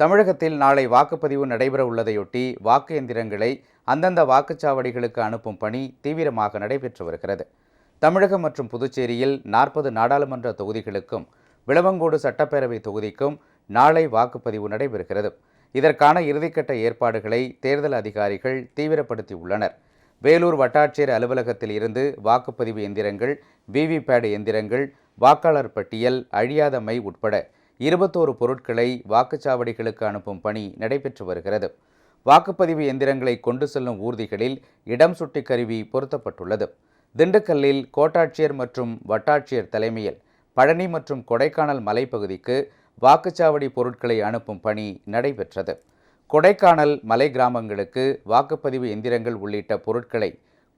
தமிழகத்தில் நாளை வாக்குப்பதிவு நடைபெற உள்ளதையொட்டி வாக்கு எந்திரங்களை அந்தந்த வாக்குச்சாவடிகளுக்கு அனுப்பும் பணி தீவிரமாக நடைபெற்று வருகிறது. தமிழகம் மற்றும் புதுச்சேரியில் நாற்பது நாடாளுமன்ற தொகுதிகளுக்கும் விளவங்கோடு சட்டப்பேரவை தொகுதிக்கும் நாளை வாக்குப்பதிவு நடைபெறுகிறது. இதற்கான இறுதிக்கட்ட ஏற்பாடுகளை தேர்தல் அதிகாரிகள் தீவிரப்படுத்தி உள்ளனர் வேலூர் வட்டாட்சியர் அலுவலகத்தில் இருந்து வாக்குப்பதிவு எந்திரங்கள் விவிபேட் எந்திரங்கள் வாக்காளர் பட்டியல் அழியாதமை உட்பட இருபத்தோரு பொருட்களை வாக்குச்சாவடிகளுக்கு அனுப்பும் பணி நடைபெற்று வருகிறது. வாக்குப்பதிவு எந்திரங்களை கொண்டு செல்லும் ஊர்திகளில் இடம் சுட்டி கருவி பொருத்தப்பட்டுள்ளது. திண்டுக்கல்லில் கோட்டாட்சியர் மற்றும் வட்டாட்சியர் தலைமையில் பழனி மற்றும் கொடைக்கானல் மலைப்பகுதிக்கு வாக்குச்சாவடி பொருட்களை அனுப்பும் பணி நடைபெற்றது. கொடைக்கானல் மலை கிராமங்களுக்கு வாக்குப்பதிவு எந்திரங்கள் உள்ளிட்ட பொருட்களை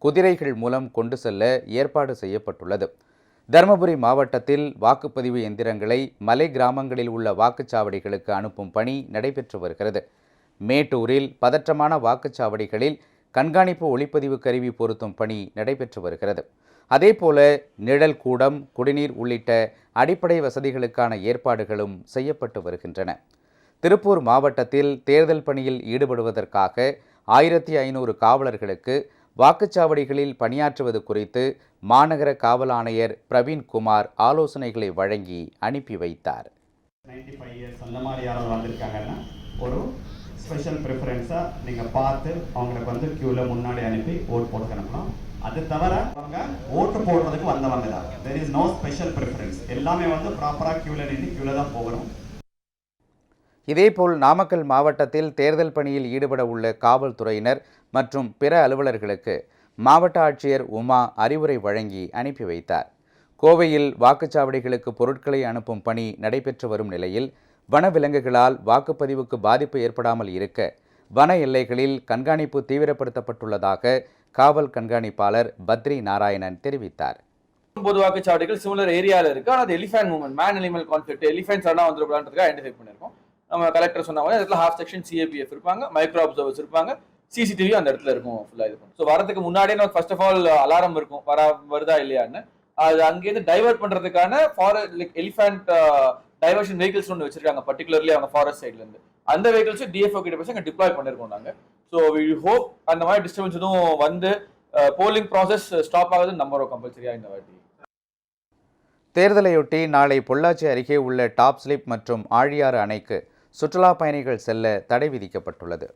குதிரைகள் மூலம் கொண்டு செல்ல ஏற்பாடு செய்யப்பட்டுள்ளது. தருமபுரி மாவட்டத்தில் வாக்குப்பதிவு எந்திரங்களை மலை கிராமங்களில் உள்ள வாக்குச்சாவடிகளுக்கு அனுப்பும் பணி நடைபெற்று வருகிறது. மேட்டூரில் பதற்றமான வாக்குச்சாவடிகளில் கண்காணிப்பு ஒளிப்பதிவு கருவி பொருத்தும் பணி நடைபெற்று வருகிறது. அதேபோல நிழல் கூடம் குடிநீர் உள்ளிட்ட அடிப்படை வசதிகளுக்கான ஏற்பாடுகளும் செய்யப்பட்டு வருகின்றன. திருப்பூர் மாவட்டத்தில் தேர்தல் பணியில் ஈடுபடுவதற்காக ஆயிரத்தி ஐநூறு காவலர்களுக்கு வாக்குச்சாவடிகளில் பணியாற்றுவது குறித்து மாநகர காவல் ஆணையர் பிரவீன்குமார் ஆலோசனைகளை வழங்கி அனுப்பி வைத்தார். 95 ஃபைவ் இயர்ஸ் அந்த மாதிரி யாராவது வந்திருக்காங்கன்னா ஒரு ஸ்பெஷல் ப்ரிஃபரன்ஸாக நீங்கள் பார்த்து அவங்களுக்கு வந்து க்யூவில் முன்னாடி அனுப்பி ஓட் போட்டு அனுப்பலாம். அது தவிர அவங்க ஓட்டு போடுறதுக்கு வந்தவங்க தான். There is no special preference எல்லாமே வந்து ப்ராப்பராக க்யூவில் நின்று க்யூவில் தான் போகணும். இதேபோல் நாமக்கல் மாவட்டத்தில் தேர்தல் பணியில் ஈடுபட உள்ள காவல்துறையினர் மற்றும் பிற அலுவலர்களுக்கு மாவட்ட ஆட்சியர் உமா அறிவுரை வழங்கி அனுப்பி வைத்தார். கோவையில் வாக்குச்சாவடிகளுக்கு பொருட்களை அனுப்பும் பணி நடைபெற்று வரும் நிலையில் வனவிலங்குகளால் வாக்குப்பதிவுக்கு பாதிப்பு ஏற்படாமல் இருக்க வன எல்லைகளில் கண்காணிப்பு தீவிரப்படுத்தப்பட்டுள்ளதாக காவல் கண்காணிப்பாளர் பத்ரி நாராயணன் தெரிவித்தார். பொது வாக்குச்சாவடிகள் சிமிலர் ஏரியாவில் இருக்கு. ஆனால் அது elephant man animal concept elephants எல்லாம் வந்துருக்கான்றதுக்காக ஐடென்டிஃபை பண்ணியிருக்கோம். நம்ம கலெக்டர் சொன்ன மாதிரி இடத்துல ஹாஃப் செக்ஷன் சிஏபிஎஃப் இருப்பாங்க மைக்ரோ அப்சர்வர்ஸ் இருப்பாங்க சிசிடிவி அந்த இடத்துல இருக்கும் ஃபுல்லாக இது ஸோ வரதுக்கு முன்னாடியே நம்ம ஃபர்ஸ்ட் ஆஃப் ஆல் அலாரம் இருக்கும் வர வருதா இல்லையான்னு. அது அங்கேருந்து டைவர்ட் பண்ணுறதுக்கான forest like elephant diversion vehicles ஒன்று வச்சிருக்காங்க பர்டிகுலர்லி அவங்க ஃபாரஸ்ட் சைட்லேருந்து அந்த வெஹிக்கிள்ஸும் டிஎஃப்ஓ கிட்ட பேசி அங்கே டிப்ளாய் பண்ணியிருக்கோம் நாங்கள் ஸோ வி ஹோப் அந்த மாதிரி டிஸ்டர்பன்ஸ் எதுவும் வந்து போலிங் ப்ராசஸ் ஸ்டாப் ஆகுது நம்பரும் கம்பல்சரியாக இந்த வாட்டி. தேர்தலையொட்டி நாளை பொள்ளாச்சி அருகே உள்ள டாப் ஸ்லிப் மற்றும் ஆழியாறு அணைக்கு சுற்றுலா பயணிகள் செல்ல தடை விதிக்கப்பட்டுள்ளது.